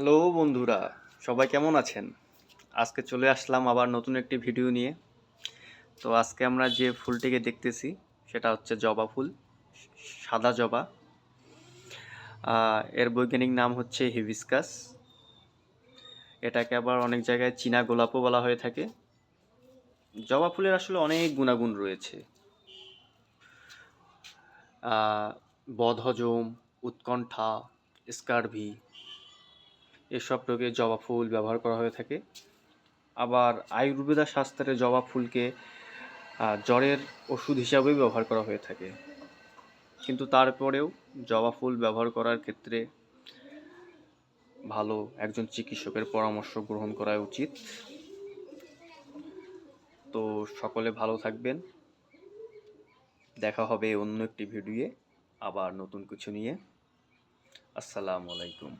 Hello বন্ধুরা, সবাই কেমন আছেন? আজকে চলে আসলাম আবার নতুন একটি ভিডিও নিয়ে। তো আজকে আমরা যে ফুলটিকে দেখতেছি, সেটা হচ্ছে জবা ফুল, সাদা জবা। এর বৈজ্ঞানিক নাম হচ্ছে হিবিস্কাস। এটাকে আবার অনেক জায়গায় চীনা গোলাপও বলা হয়ে থাকে। জবা ফুলের আসলে অনেক গুণাগুণ রয়েছে। বদহজম, উৎকণ্ঠা, স্কারভি এসব রোগে জবা ফুল ব্যবহার করা হয়ে থাকে। আবার আয়ুর্বেদা শাস্ত্রে জবা ফুলকে জ্বরের ওষুধ হিসাবেও ব্যবহার করা হয়ে থাকে। কিন্তু তারপরেও জবা ফুল ব্যবহার করার ক্ষেত্রে ভালো একজন চিকিৎসকের পরামর্শ গ্রহণ করা উচিত। তো সকলে ভালো থাকবেন। দেখা হবে অন্য একটি ভিডিওয়ে আবার নতুন কিছু নিয়ে। আসসালামু আলাইকুম।